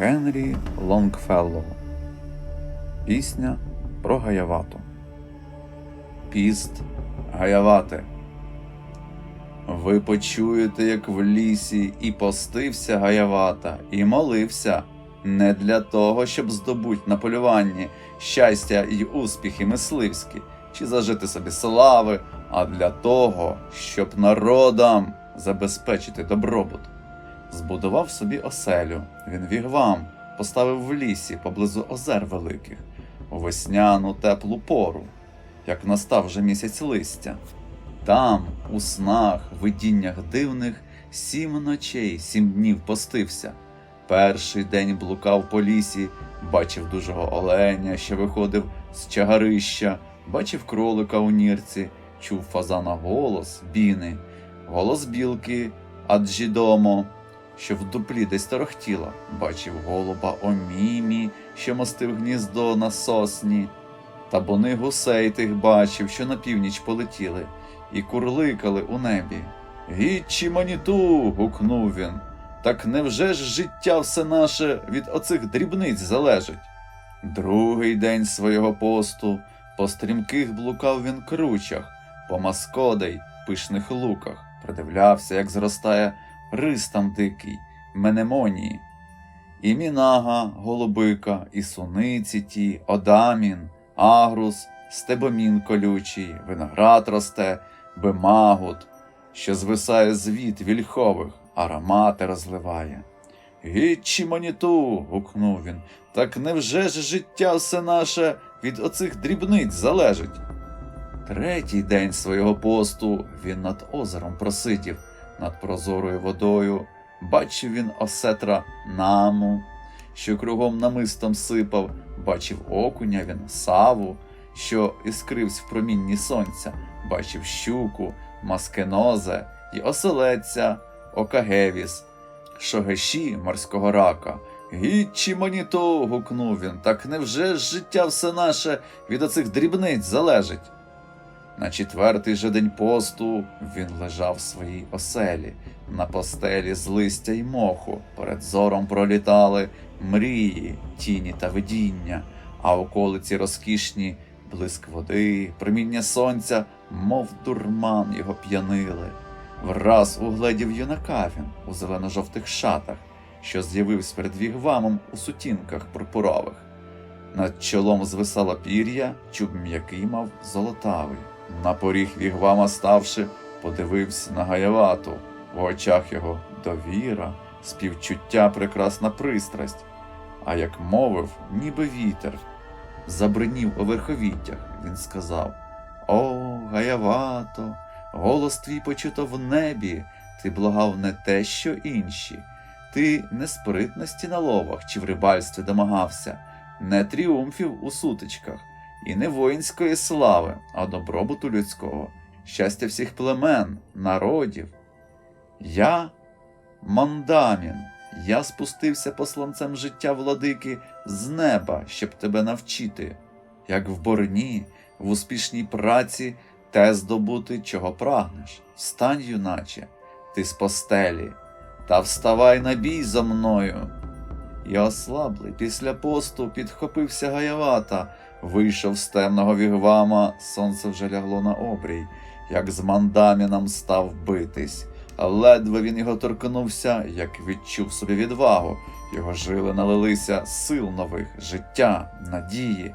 Генрі Лонгфеллоу Пісня про Гаявату. Піст Гаявати. Ви почуєте, як в лісі і постився Гаявата, і молився не для того, щоб здобуть на полюванні щастя і успіхи мисливські, чи зажити собі слави, а для того, щоб народам забезпечити добробут. Збудував собі оселю, він вігвам, поставив в лісі поблизу озер великих, у весняну теплу пору, як настав вже місяць листя. Там, у снах, видіннях дивних, сім ночей, сім днів постився. Перший день блукав по лісі, бачив дужого оленя, що виходив з чагарища, бачив кролика у нірці, чув фазана голос, біни, голос білки, аджідомо, що в дуплі десь торохтіла, бачив голуба Омімі, що мостив гніздо на сосні, табуни гусей тих бачив, що на північ полетіли, і курликали у небі. Гічі маніту. гукнув він. Так невже ж життя все наше від оцих дрібниць залежить? Другий день свого посту по стрімких блукав він кручах, по маскодей, пишних луках, придивлявся, як зростає рис там дикий, менемонії. І мінага, голубика, і суниці ті, одамін, агрус, стебомін колючий, виноград росте, бемагут, що звисає з віт вільхових, аромати розливає. Гічі маніту. гукнув він. Так невже ж життя все наше від оцих дрібниць залежить? Третій день свого посту він над озером просидів, над прозорою водою. Бачив він осетра наму, що кругом намистом сипав, бачив окуня він, саву, що іскривсь в промінні сонця, бачив щуку, маскенозе і оселедця, окагевіс, шогеші морського рака. Гічі маніто. гукнув він. Так невже ж життя все наше від оцих дрібниць залежить? На четвертий же день посту він лежав в своїй оселі, на постелі з листя й моху. Перед зором пролітали мрії, тіні та видіння, а околиці розкішні блиск води, проміння сонця, мов дурман його п'янили. Враз угледів юнака він у зелено-жовтих шатах, що з'явився перед вігвамом у сутінках пурпурових. Над чолом звисало пір'я, чуб м'який мав золотавий. На поріг вігвама ставши, подивився на гаявату, в очах його довіра, співчуття, прекрасна пристрасть, а як мовив, ніби вітер. Забринів у верховіттях, він сказав О, гаявато, голос твій почуто в небі, ти благав не те, що інші. Ти не спритності на ловах чи в рибальстві домагався, не тріумфів у сутичках, і не воїнської слави, а добробуту людського, щастя всіх племен, народів. Я мандамін, я спустився посланцем життя владики з неба, щоб тебе навчити, як в борні, в успішній праці те здобути, чого прагнеш. Встань, юначе, ти з постелі, та вставай на бій за мною. І ослаблий після посту підхопився гаявата, вийшов з темного вігвама, сонце вже лягло на обрій, як з мандаміном став битись. Ледве він його торкнувся, як відчув собі відвагу, його жили налилися сил нових, життя, надії.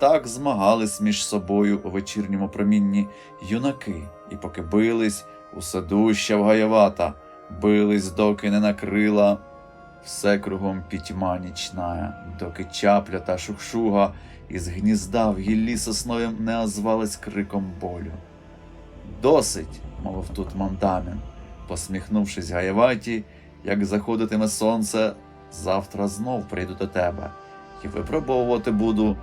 Так змагались між собою у вечірньому промінні юнаки, і поки бились, усе дужча вгаявата, бились, доки не накрила все кругом пітьма нічная, доки чапля та шухшуга із гнізда в гіллі сосновім не озвались криком болю. Досить, мовив тут мандамін, посміхнувшись гаєваті, як заходитиме сонце, завтра знов прийду до тебе і випробовувати буду.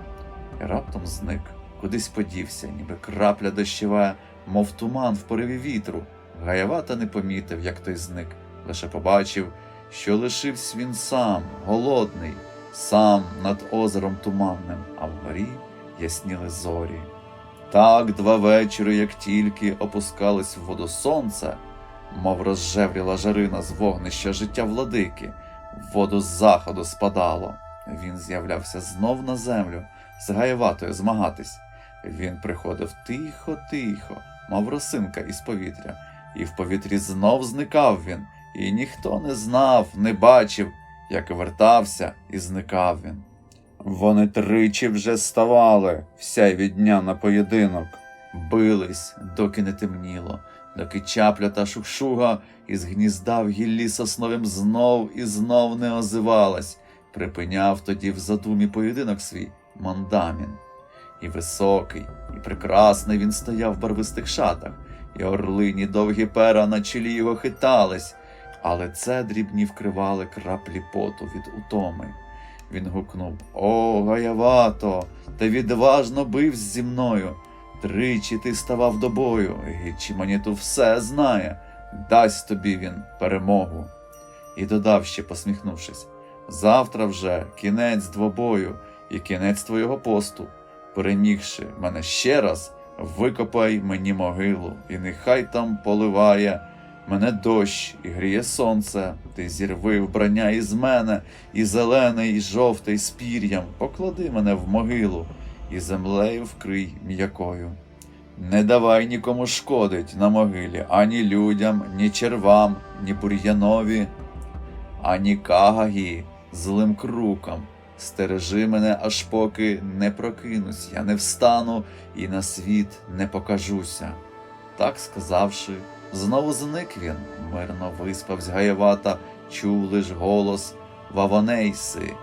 І раптом зник, кудись подівся, ніби крапля дощова, мов туман в пориві вітру. Гаявата не помітив, як той зник, лише побачив, що лишився він сам, голодний, сам над озером туманним, а вгорі ясніли зорі. Так два вечори, як тільки опускались в воду сонце, мов розжевріла жарина з вогнища життя владики, в воду з заходу спадало. Він з'являвся знов на землю з Гаєватою змагатись. Він приходив тихо-тихо, мов росинка із повітря, і в повітрі знов зникав він, і ніхто не знав, не бачив, як вертався і зникав він. Вони тричі вже ставали вся від дня на поєдинок, бились, доки не темніло, доки чапля та шукшуга із гнізда в гіллі сосновим знов і знов не озивалась, припиняв тоді в задумі поєдинок свій мандамін. І високий, і прекрасний він стояв в барвистих шатах, і орлині довгі пера на чолі його хитались, але це дрібні вкривали краплі поту від утоми. Він гукнув О, гаявато, ти відважно бивсь зі мною. Тричі ти ставав до бою, і Маніту все знає, дасть тобі він перемогу. І додав ще, посміхнувшись, завтра вже кінець двобою і кінець твого посту. Перемігши мене ще раз, викопай мені могилу, і нехай там поливає мене дощ і гріє сонце, ти зірви вбрання із мене, і зелений, і жовтий з пір'ям, поклади мене в могилу, і землею вкрий м'якою. Не давай нікому шкодить на могилі, ані людям, ні червам, ні бур'янові, ані кагагі, злим крукам. Стережи мене, аж поки не прокинусь, я не встану і на світ не покажуся. Так сказавши, знову зник він, мирно виспавсь гаєвата, чув лиш голос Вавонейси,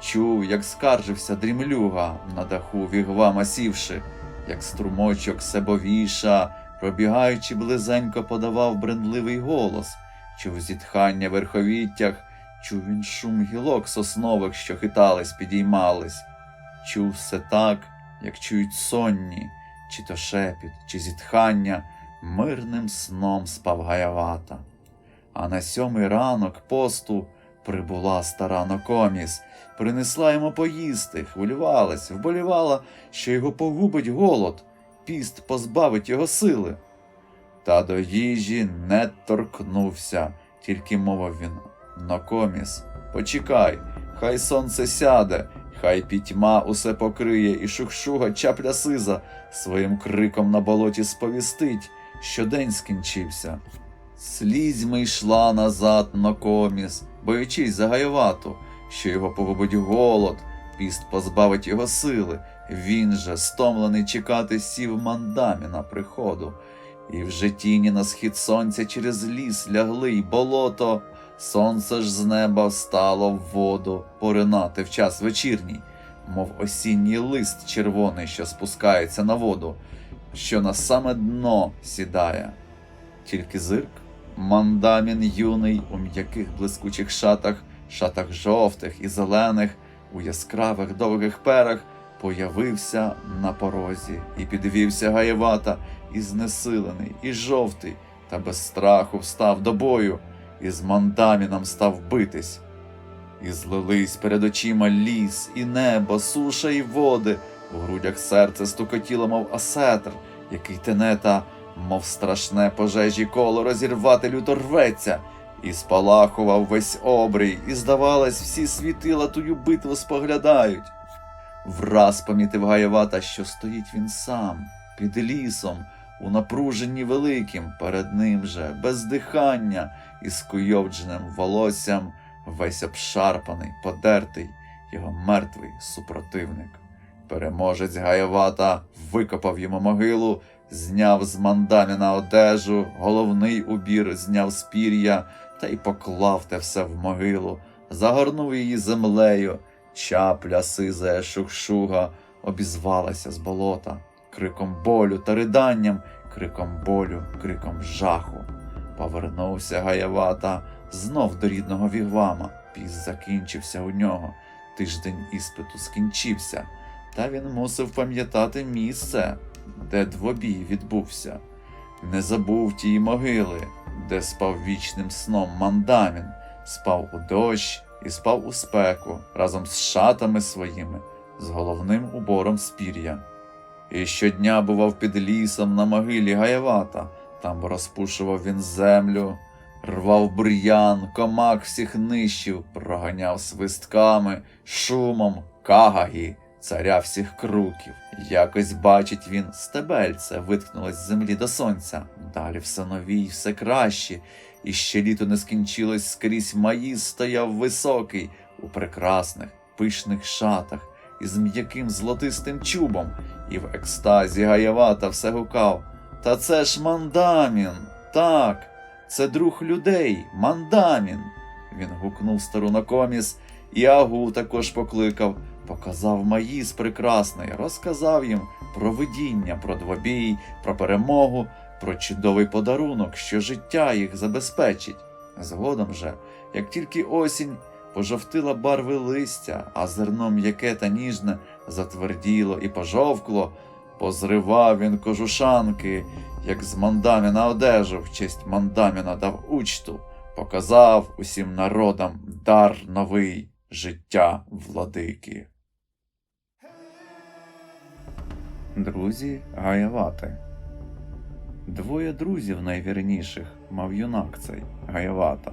чув, як скаржився дрімлюга на даху вігвама сівши, як струмочок себовіша, пробігаючи близенько подавав брендливий голос, чув зітхання в верховіттях, чув він шум гілок соснових, що хитались, підіймались, чув все так, як чують сонні, чи то шепіт, чи зітхання, мирним сном спав гаявата. А на сьомий ранок посту прибула стара Нокоміс, принесла йому поїсти, хвилювалась, вболівала, що його погубить голод, піст позбавить його сили. Та до їжі не торкнувся, тільки мовив він Нокоміс, почекай, хай сонце сяде, хай пітьма усе покриє, і шухшуга чапля сиза своїм криком на болоті сповістить, що день скінчився. Слізьми йшла назад Нокоміс, боючись за Гайвату, що його погубить голод, піст позбавить його сили. Він же, стомлений чекати, сів мандамі на приходу. І вже тіні на схід сонця через ліс лягли й болото. Сонце ж з неба встало в воду поринати в час вечірній, мов осінній лист червоний, що спускається на воду, що на саме дно сідає. Тільки зирк, мандамін юний у м'яких блискучих шатах, шатах жовтих і зелених, у яскравих довгих перах, появився на порозі і підвівся гаєвата, і знесилений, і жовтий, та без страху встав до бою і з мандаміном став битись. І злились перед очима ліс, і небо, суша, і води, в грудях серце стукотіло, мов асетр, який тенета, мов страшне пожежі коло розірвати люто рветься, і спалахував весь обрій, і, здавалось, всі світила тую битву споглядають. Враз помітив Гаєвата, що стоїть він сам, під лісом, у напруженні великим, перед ним же, без дихання, із скуйовдженим волоссям, весь обшарпаний, подертий, його мертвий супротивник. Переможець Гаєвата викопав йому могилу, зняв з мандаміна одежу, головний убір зняв з та й поклав те все в могилу, загорнув її землею. Чапля сизая шухшуга обізвалася з болота, криком болю та риданням, криком болю, криком жаху. Повернувся Гаявата знов до рідного вігвама. Піс закінчився у нього. Тиждень іспиту скінчився, та він мусив пам'ятати місце, де двобій відбувся. Не забув тії могили, де спав вічним сном мандамін, спав у дощ і спав у спеку разом з шатами своїми, з головним убором спір'я. І щодня бував під лісом на могилі Гаявата, там розпушував він землю, рвав бур'ян, комак всіх нищив, проганяв свистками, шумом, кагагі, царя всіх круків. Якось бачить він стебельце, виткнулось з землі до сонця. Далі все нові й все кращі, і ще літо не скінчилось скрізь маїз стояв високий, у прекрасних, пишних шатах, із м'яким золотистим чубом, і в екстазі гаявата все гукав. Та це ж мандамін, так, це друг людей, мандамін. Він гукнув стару на коміс, і Агу також покликав, показав маїз прекрасний, розказав їм про видіння, про двобій, про перемогу, про чудовий подарунок, що життя їх забезпечить. Згодом же, як тільки осінь пожовтила барви листя, а зерно м'яке та ніжне затверділо і пожовкло, позривав він кожушанки, як з мандаміна одежу в честь мандаміна дав учту, показав усім народам дар новий життя владики. Друзі Гаявати Двоє друзів найвірніших мав юнак цей Гаявата.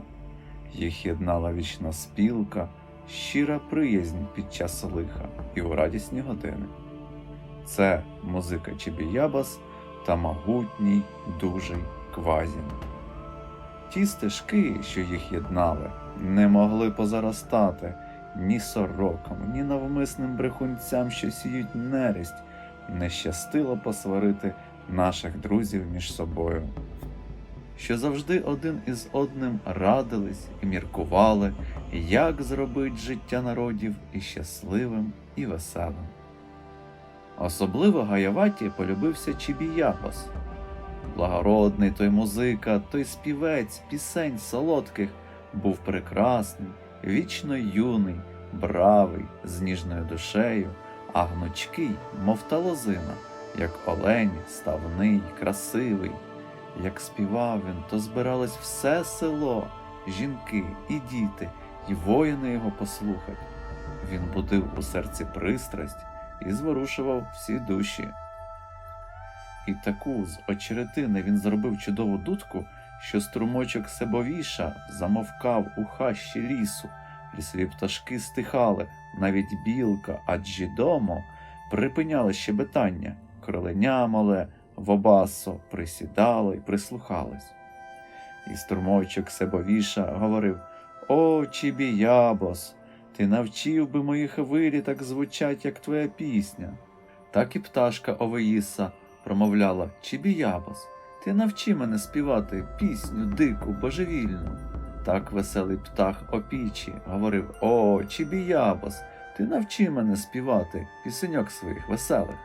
Їх єднала вічна спілка, щира приязнь під час лиха і у радісні години. Це музика Чебіябас та могутній дужий квазін. Ті стежки, що їх єднали, не могли позаростати ні сорокам, ні навмисним брехунцям, що сіють нерість, не щастило посварити наших друзів між собою. Що завжди один із одним радились і міркували, як зробить життя народів і щасливим, і веселим. Особливо Гаяваті полюбився Чібіябас. Благородний той музика, той співець пісень солодких був прекрасний, вічно юний, бравий, з ніжною душею, а гнучкий, мов та лозина, як олень, ставний, красивий. Як співав він, то збиралось все село, жінки і діти, і воїни його послухать. Він будив у серці пристрасть і зворушував всі душі. І таку з очеретини він зробив чудову дудку, що струмочок себовіша замовкав у хащі лісу, лісові пташки стихали, навіть білка, адже домо припиняли щебетання, кроленя мале, вобасо присідало і прислухалось. І струмочок себовіша говорив О, Чібіябос, ти навчив би мої хвилі так звучать, як твоя пісня. Так і пташка Овеїса промовляла Чібіябос, ти навчи мене співати пісню дику, божевільну. Так веселий птах опічі говорив О, Чібіябос, ти навчи мене співати пісеньок своїх веселих.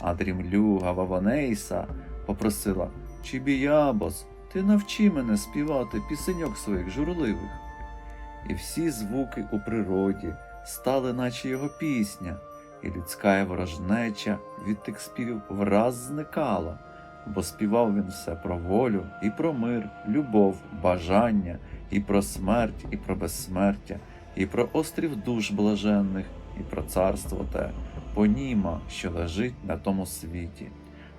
А дрімлюга Ваванейса попросила Чібіябос, ти навчи мене співати пісеньок своїх журливих. І всі звуки у природі стали, наче його пісня, і людська ворожнеча від тих співів враз зникала, бо співав він все про волю, і про мир, любов, бажання, і про смерть, і про безсмертя, і про острів душ блаженних, і про царство те, поніма, що лежить на тому світі.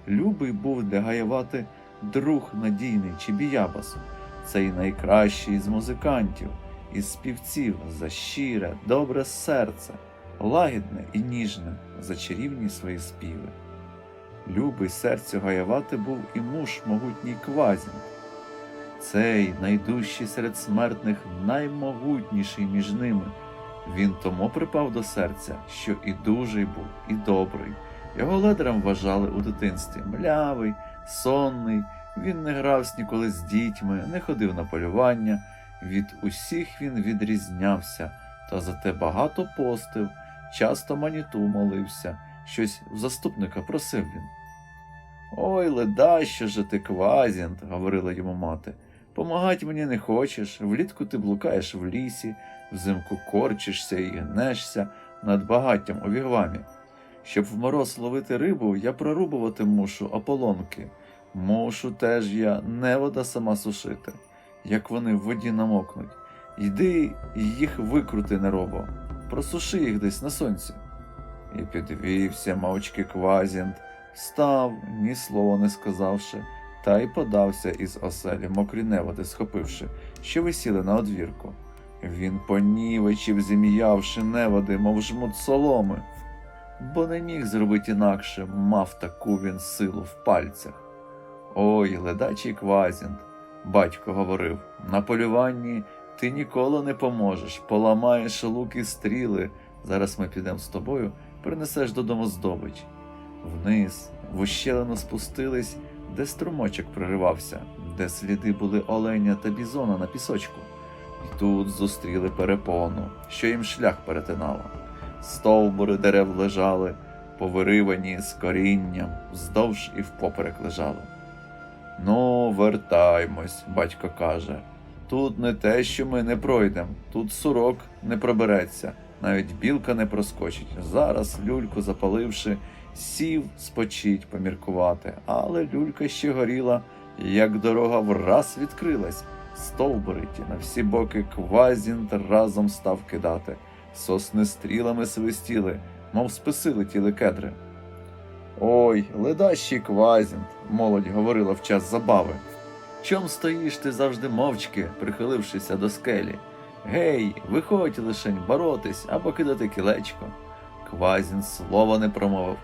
Любий був для Гаєвати друг надійний Чібіябасу, цей найкращий з музикантів, із співців за щире, добре серце, лагідне і ніжне за чарівні свої співи. Любий серцю Гаявати був і муж могутній Квазін. Цей найдужчий серед смертних, наймогутніший між ними. Він тому припав до серця, що і дужий був, і добрий. Його ледером вважали у дитинстві млявий, сонний, він не грався ніколи з дітьми, не ходив на полювання. Від усіх він відрізнявся, та зате багато постив, часто маніту молився, щось в заступника просив він. Ой, ледащо же ти, квазінт, говорила йому мати. Помагать мені не хочеш, влітку ти блукаєш в лісі, взимку корчишся і гнешся над багаттям у вігвамі. Щоб в мороз ловити рибу, я прорубувати мушу ополонки. Мушу теж я невода сама сушити, як вони в воді намокнуть. Йди і їх викрути неробо, просуши їх десь на сонці. І підвівся мовчки квазінт, став, ні слова не сказавши, та й подався із оселі мокрі неводи, схопивши, що висіли на одвірку. Він понівечив, зім'явши неводи, мов жмут соломи, бо не міг зробити інакше, мав таку він силу в пальцях. Ой, ледачий квазінт, батько говорив, на полюванні ти ніколи не поможеш, поламаєш лук і стріли. Зараз ми підемо з тобою, принесеш додому здобич. Вниз, в ущелину спустились, де струмочок проривався, де сліди були оленя та бізона на пісочку. І тут зустріли перепону, що їм шлях перетинала. Стовбури дерев лежали, повиривані з корінням, вздовж і впоперек лежали. Ну, вертаймось, батько каже. Тут не те, що ми не пройдемо, тут сурок не пробереться, навіть білка не проскочить. Зараз, люльку запаливши, сів спочить поміркувати, але люлька ще горіла, як дорога враз відкрилась. Стовбури ті на всі боки квазінт разом став кидати. Сосни стрілами свистіли, мов списи летіли кедри. Ой, ледащий квазінт, молодь говорила в час забави. Чом стоїш ти завжди мовчки, прихилившися до скелі? Гей, виходь лишень боротись або кидати кілечко. Квазін слова не промовив.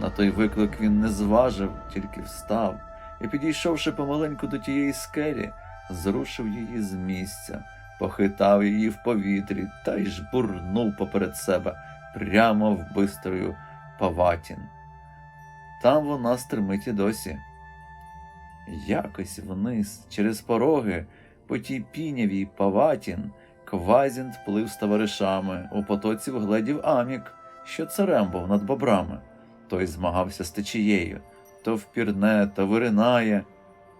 На той виклик він не зважив, тільки встав і, підійшовши помаленьку до тієї скелі, зрушив її з місця, похитав її в повітрі та й жбурнув поперед себе прямо в бистрою Паватін. Там вона стримить і досі. Якось вниз, через пороги, по тій пінявій Паватін, Квазінт плив з товаришами, у потоці вгледів Амік, що царем був над бобрами. Той змагався з течією, то впірне, то виринає.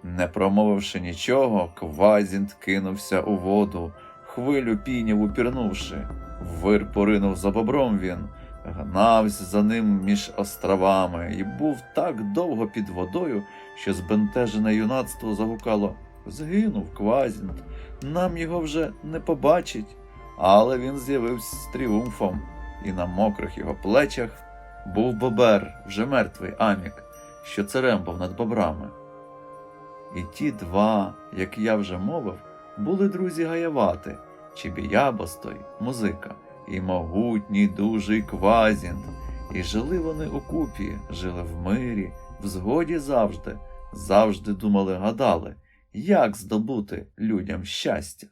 Не промовивши нічого, Квазінт кинувся у воду, хвилю піняву пірнувши. Вир поринув за бобром він, гнався за ним між островами і був так довго під водою, що збентежене юнацтво загукало Згинув Квазінт, нам його вже не побачить. Але він з'явився з тріумфом, і на мокрих його плечах був бобер, вже мертвий Амік, що царем був над бобрами. І ті два, як я вже мовив, були друзі Гаявати, Чібіябостой, музика, і могутній дужий Квазінт. І жили вони у купі, жили в мирі, в згоді завжди, завжди думали, гадали, як здобути людям щастя.